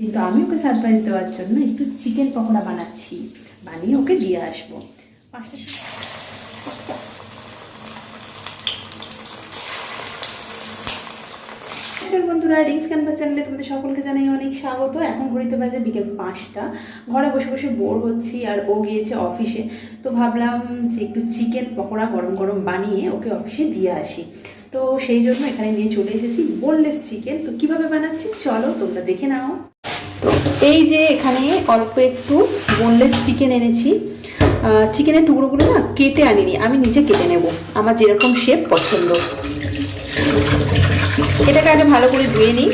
কিন্তু আমি ওকে সারপ্রাইজ দেওয়ার জন্য একটু চিকেন পকোড়া বানাচ্ছি। বানিয়ে ওকে দিয়ে আসব। বন্ধুরা রিংস ক্যানভাস চ্যানেলে তোমাদের সকলকে জানাই অনেক স্বাগত। এখন ঘড়িতে বাজে বিকেল পাঁচটা। ঘরে বসে বসে বোর হচ্ছি আর ও গিয়েছে অফিসে তো ভাবলাম যে একটু চিকেন পকোড়া গরম গরম বানিয়ে ওকে অফিসে দিয়ে আসি। তো সেই জন্য এখানে নিয়ে চলে এসেছি। বোনলেস চিকেন তো কীভাবে বানাচ্ছি চলো তোমরা দেখে নাও। এই যে এখানে অল্প একটু বোনলেস চিকেন এনেছি। চিকেনের টুকরোগুলো না কেটে আনিনি, আমি নিজে কেটে নেব, আমার যেরকম শেপ পছন্দ। এটাকে আগে ভালো করে ধুয়ে নিই।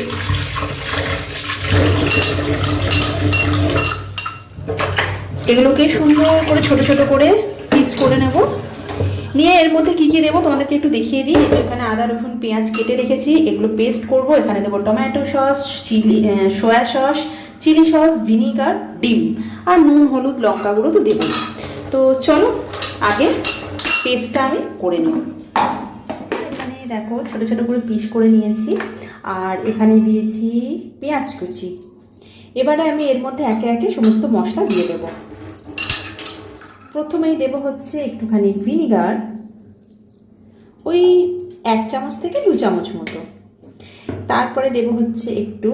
এগুলোকে সুন্দর করে ছোট ছোট করে পিস করে নেব। নিয়ে এর মধ্যে কি কি দেবো তোমাদেরকে একটু দেখিয়ে দিই। এখানে আদা, রসুন, পেঁয়াজ কেটে রেখেছি, এগুলো পেস্ট করব। এখানে দেবো tomato sauce, chilli soy sauce chilli sauce, vinegar, ডিম। আর নুন, হলুদ, লঙ্কা গুঁড়ো তো দেবো তো চলো, আগে পেস্টটা আমি করে নিই। এখানে দেখো, ছোট ছোট করে পিস করে নিয়েছি। আর এখানে দিয়েছি পেঁয়াজ কুচি। এবারে আমি এর মধ্যে একে একে সমস্ত মশলা দিয়ে দেব। প্রথমেই দেব হচ্ছে একটুখানি ভিনিগার ওই এক চামচ থেকে দু চামচ মতো। তারপরে দেব হচ্ছে একটু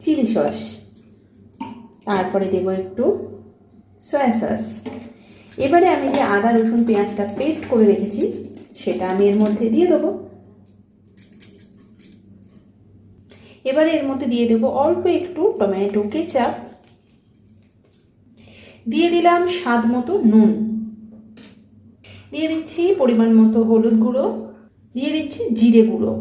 চিলি সস। তারপরে দেব একটু সয়া সস এবারে আমি যে আদা, রসুন, পেঁয়াজটা পেস্ট করে রেখেছি, সেটা আমি এর মধ্যে দিয়ে দেবো। এবারে এর মধ্যে দিয়ে দেবো অল্প একটু টমেটো কেচাপ। দিয়ে দিলাম স্বাদ মতো নুন। দিয়ে দিচ্ছি পরিমাণ মতো হলুদ গুঁড়ো। দিয়ে দিচ্ছি জিরে গুঁড়ো।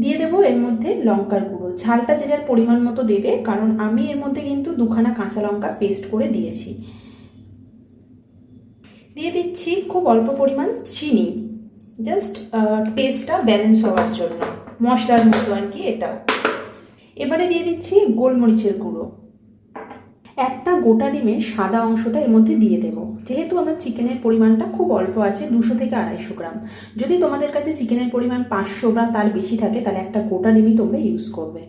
দিয়ে দেবো এর মধ্যে লঙ্কার গুঁড়ো। ঝালটা যে যার পরিমাণ মতো দেবে, কারণ আমি এর মধ্যে কিন্তু দুখানা কাঁচা লঙ্কা পেস্ট করে দিয়েছি। দিয়ে দিচ্ছি খুব অল্প পরিমাণ চিনি। জাস্ট টেস্টটা ব্যালেন্স হওয়ার জন্য। মশলার মতো আর কি এটাও। এবারে দিয়ে দিচ্ছি গোলমরিচের গুঁড়ো। একটা গোটা ডিমের সাদা অংশটা এর মধ্যে দিয়ে দেবো। যেহেতু আমার চিকেনের পরিমাণটা খুব অল্প আছে, দুশো থেকে আড়াইশো গ্রাম। যদি তোমাদের কাছে চিকেনের পরিমাণ পাঁচশো বা তার বেশি থাকে, তাহলে একটা গোটা ডিমই তোমরা ইউজ করবে।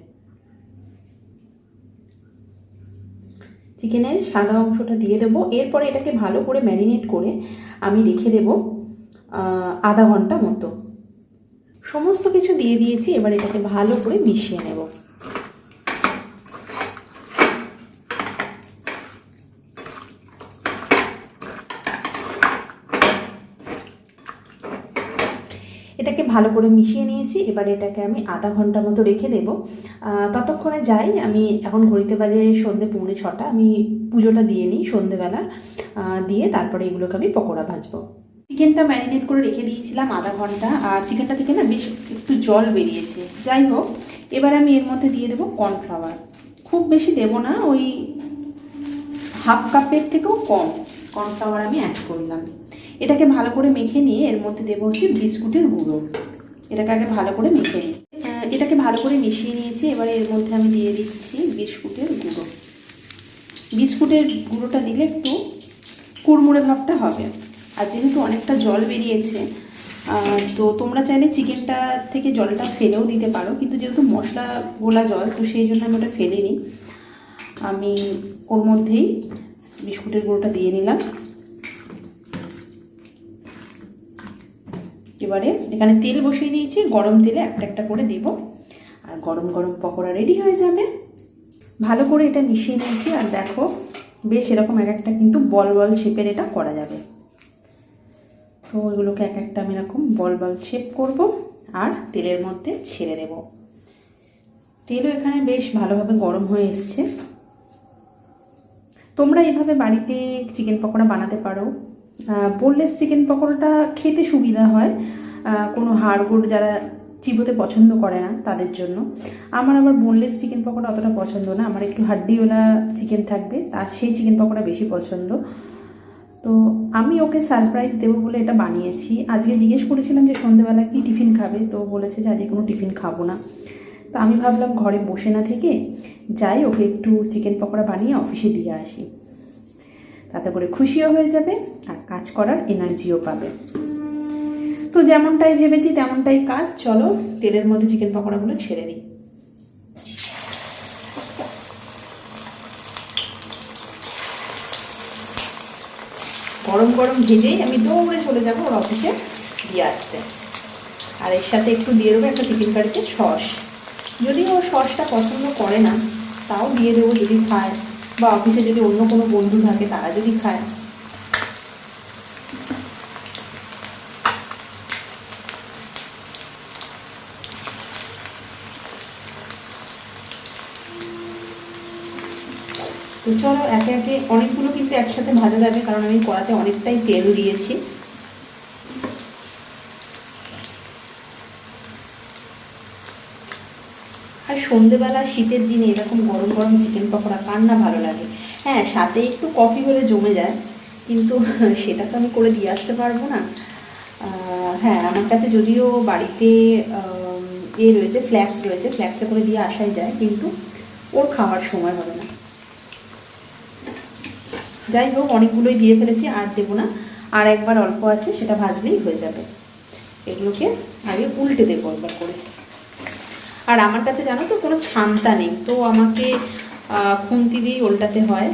চিকেনের সাদা অংশটা দিয়ে দেবো। এরপরে এটাকে ভালো করে ম্যারিনেট করে আমি রেখে দেবো আধা ঘণ্টা মতো। সমস্ত কিছু দিয়ে দিয়েছি, এবার এটাকে ভালো করে মিশিয়ে নেব। এটাকে ভালো করে মিশিয়ে নিয়েছি। এবার এটাকে আমি আধা ঘণ্টা মতো রেখে দেবো। ততক্ষণে যাই, আমি এখন ঘড়িতে বাজে সন্ধে পৌনে ছটা। আমি পুজোটা দিয়ে নিই সন্ধেবেলা। দিয়ে তারপরে এগুলোকে আমি পকোড়া ভাজবো। চিকেনটা ম্যারিনেট করে রেখে দিয়েছিলাম আধা ঘণ্টা। আর চিকেনটা থেকে না বেশ একটু জল বেরিয়েছে। যাই হোক, এবার আমি এর মধ্যে দিয়ে দেবো কর্নফ্লাওয়ার। খুব বেশি দেবো না, ওই হাফ কাপের থেকেও কম। কর্নফ্লাওয়ার আমি অ্যাড করলাম। এটাকে ভালো করে মেখে নিয়ে এর মধ্যে দেবো হচ্ছে বিস্কুটের গুঁড়ো। এটাকে আগে ভালো করে মেখে নিই। এটাকে ভালো করে মিশিয়ে নিয়েছি, এবারে এর মধ্যে আমি দিয়ে দিচ্ছি বিস্কুটের গুঁড়ো। বিস্কুটের গুঁড়োটা দিলে একটু কুড়মুড়ে ভাবটা হবে। আর যেহেতু অনেকটা জল বেরিয়েছে তো তোমরা চাইলে চিকেনটা থেকে জলটা ফেলেও দিতে পারো, কিন্তু যেহেতু মশলা গোলা জল, তো সেই জন্য আমি ওটা ফেলে নিই আমি ওর মধ্যেই বিস্কুটের গুঁড়োটা দিয়ে নিলাম। এবারে এখানে তেল বসিয়ে দিয়েছি, গরম তেলে একটা একটা করে দেব। আর গরম গরম পকোড়া রেডি হয়ে যাবে। ভালো করে এটা মিশিয়ে নিয়েছি, আর দেখো বেশ এরকম এক একটা কিন্তু বল বল শেপের এটা করা যাবে। তো ওইগুলোকে এক একটা আমি এরকম বল বল শেপ করব, আর তেলের মধ্যে ছেড়ে দেব। তেলও এখানে বেশ ভালোভাবে গরম হয়ে এসছে। তোমরা এভাবে বাড়িতে চিকেন পকোড়া বানাতে পারো। বোনলেস চিকেন পকোড়াটা খেতে সুবিধা হয়। কোনো হাড়গোড় যারা চিবোতে পছন্দ করে না, তাদের জন্য। আমার আবার বোনলেস চিকেন পকোড়া অতটা পছন্দ না। আমার একটু হাড্ডিওয়ালা চিকেন থাকবে, তার সেই চিকেন পকোড়া বেশি পছন্দ। তো আমি ওকে সারপ্রাইজ দেবো বলে এটা বানিয়েছি। আজকে জিজ্ঞেস করেছিলাম যে সন্ধেবেলা কি টিফিন খাবে, তো বলেছে যে আজকে কোনো টিফিন খাব না। তো আমি ভাবলাম ঘরে বসে না থেকে যাই, ওকে একটু চিকেন পকোড়া বানিয়ে অফিসে দিয়ে আসি। তাতে করে খুশিও হয়ে যাবে আর কাজ করার এনার্জিও পাবে। তো যেমনটাই ভেবেছি তেমনটাই কাজ, চলো তেলের মধ্যে চিকেন পকোড়াগুলো ছেড়ে নিই গরম গরম ভেজেই আমি দৌড়ে চলে যাব ওর অফিসে দিয়ে আসতে। আর এর সাথে একটু দিয়ে দেবো একটা চিকেন কারিতে সস যদি ও সসটা পছন্দ করে না, তাও দিয়ে দেবো যদি খায়। বা অফিসে যদি অন্য কোনো বন্ধু থাকে, তারা যদি খায়। তো চলো একে একে অনেকগুলো কিন্তু একসাথে ভাজা যাবে, কারণ আমি কড়াতে অনেকটাই তেল দিয়েছি। সন্ধেবেলা, শীতের দিনে এরকম গরম গরম চিকেন পকোড়া কার না, ভালো লাগে। হ্যাঁ সাথে একটু কফি হলে জমে যায়, কিন্তু সেটা তো আমি করে দিয়ে আসতে পারব না। হ্যাঁ আমার কাছে যদিও বাড়িতে এ রয়েছে ফ্ল্যাক্স রয়েছে ফ্ল্যাক্সে করে দিয়ে আসাই যায়, কিন্তু ওর খাওয়ার সময় হবে না। যাই হোক, অনেকগুলোই দিয়ে ফেলেছি, আর দেবো না। আর একবার অল্প আছে, সেটা ভাজলেই হয়ে যাবে। এগুলোকে আগে উল্টে দেবো একবার করে। আর আমার কাছে জানো তো কোনো ছান্তা নেই। তো আমাকে খুন্তি দিয়েই উল্টাতে হয়।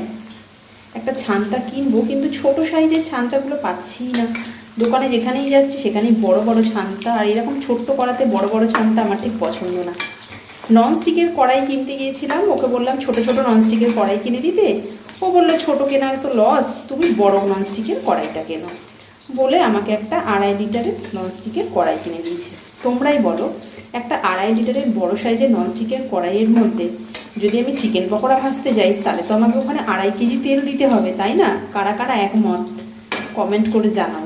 একটা ছান্তা কিনবো, কিন্তু ছোট সাইজের ছান্তাগুলো পাচ্ছি না। দোকানে যেখানেই যাচ্ছি, সেখানেই বড় বড় ছান্তা। আর এরকম ছোট্ট কড়াতে বড় বড় ছান্তা আমার ঠিক পছন্দ না। ননস্টিকের কড়াই কিনতে গিয়েছিলাম, ওকে বললাম, ছোট ছোট ননস্টিকের কড়াই কিনে দিতে? ও বলল, ছোট কেনার তো লস তুমি বড় ননস্টিকের কড়াইটা কেনো। বলে আমাকে একটা আড়াই লিটারের ননস্টিকের কড়াই কিনে দিয়েছে। তোমরাই বলো একটা আড়াই লিটারের বড় সাইজের ননস্টিকের কড়াইয়ের মধ্যে যদি আমি চিকেন পকোড়া ভাজতে যাই, তাহলে তো আমাকে ওখানে আড়াই কেজি তেল দিতে হবে, তাই না? কারা কারা একমত? কমেন্ট করে জানাও।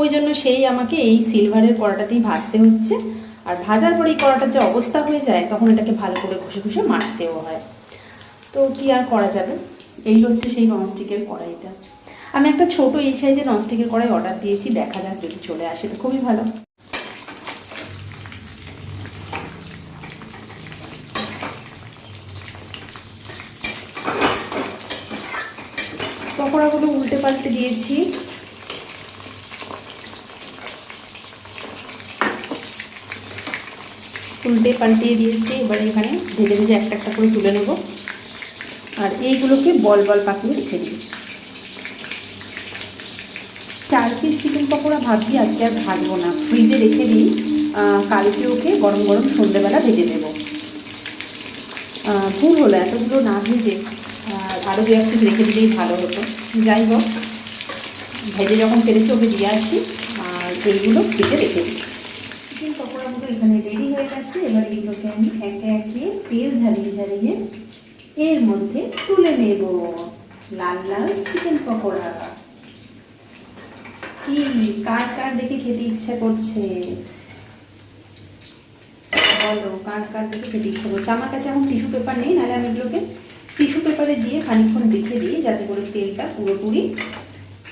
ওই জন্য সেই আমাকে এই সিলভারের কড়াটাতেই ভাজতে হচ্ছে। আর ভাজার পরে এই কড়াটার যে অবস্থা হয়ে যায়, তখন এটাকে ভালো করে ঘষে ঘষে মাজতেও হয়। তো কি আর করা যাবে? এই হচ্ছে সেই ননস্টিকের কড়াইটা। আমি একটা ছোট এই সাইজের ননস্টিকের কড়াই অর্ডার দিয়েছি, দেখা যাক যদি চলে আসে, তো খুবই ভালো। পকোড়াগুলো উল্টে পাল্টে দিয়েছি? উল্টে পাল্টিয়ে দিয়েছি, এবার এখানে ভেজে ভেজে একটা একটা করে তুলে নেব। আর এইগুলোকে বল বল পাকিয়ে রেখে দিই। চার পিস চিকেন পকোড়া ভাবছি, আজকে আর ভাজবো না। ফ্রিজে রেখে দিই কালকে ওকে গরম গরম সন্ধ্যেবেলা ভেজে দেবো। ভুল হলো, এতগুলো না ভেজে আরও দু এক পিস রেখে দিলেই ভালো হতো। যাই হোক, ভেজে যখন পেরেছি ওকে দিয়ে আসছি আর এইগুলো ফ্রিজে রেখে দিই। চিকেন পকোড়াগুলো এখানে রেডি হয়ে গেছে। এবার এগুলোকে আমি একে একে তেল ঝালিয়ে ঝালিয়ে এর মধ্যে তুলে নেব। লাল লাল চিকেন পকোড়া। কি, কার কার দেখে খেতে ইচ্ছে করছে? বলো, কার কার দেখে খেতে ইচ্ছে করছে? আমার কাছে এখন টিস্যু পেপার নেই, নাহলে আমি এগুলোকে টিস্যু পেপারে দিয়ে খানিকক্ষণ রেখে দিই যাতে করে তেলটা পুরোপুরি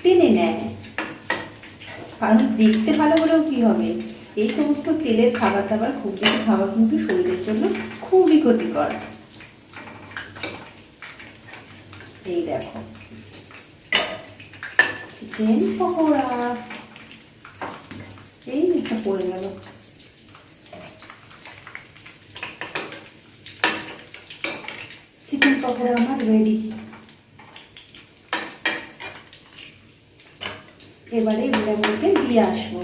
টেনে নেয়। কারণ দেখতে ভালো হলেও কি হবে? এই সমস্ত তেলের খাবার দাবার খুব বেশি খাওয়া কিন্তু শরীরের জন্য খুবই ক্ষতিকর। এই দেখো। চিকেন পকোড়া। এই একটা পড়ে গেল। চিকেন পকোড়া আমার রেডি এবারে এগুলোকে দিয়ে আসব।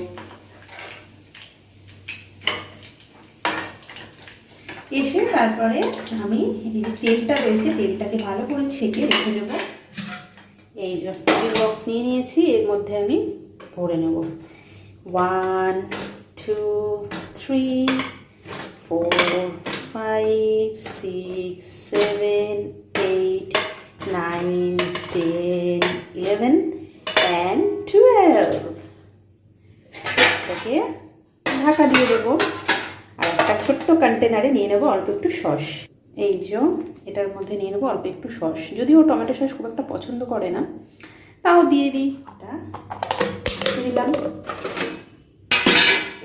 এসে তারপরে আমি তেলটা রয়েছে, তেলটাকে ভালো করে ছেঁকে রেখে দেবো। এই যে বক্স নিয়ে নিয়েছি, এর মধ্যে আমি ভরে নেব। One two three four five six seven eight nine ten eleven and twelve এটাকে ঢাকা দিয়ে দেবো। আর একটা ছোট্ট কন্টেনারে নিয়ে নেব, অল্প একটু সস। এই যে, এটার মধ্যে নিয়ে নেব অল্প একটু সস। যদিও টমেটো সস খুব একটা পছন্দ করে না, তাও দিয়ে দিই। এটা দিলাম।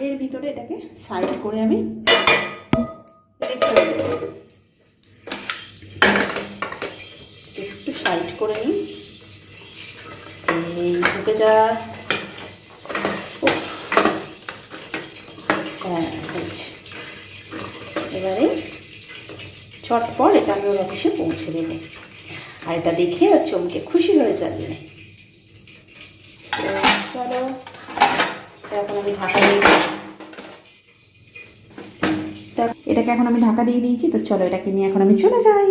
এর ভিতরে এটাকে সাইড করে আমি রেখে দেবো একটু সাইড করে নিই। এই যা। হ্যাঁ এবারে চটপট এটা আমি ওর অফিসে পৌঁছে দেবো। আর এটা দেখে ও চমকে খুশি হয়ে যাবে। চলো, এখন আমি ঢাকা দিয়ে। এটাকে এখন আমি ঢাকা দিয়ে দিয়েছি, তো চলো এটাকে নিয়ে এখন আমি চলে যাই।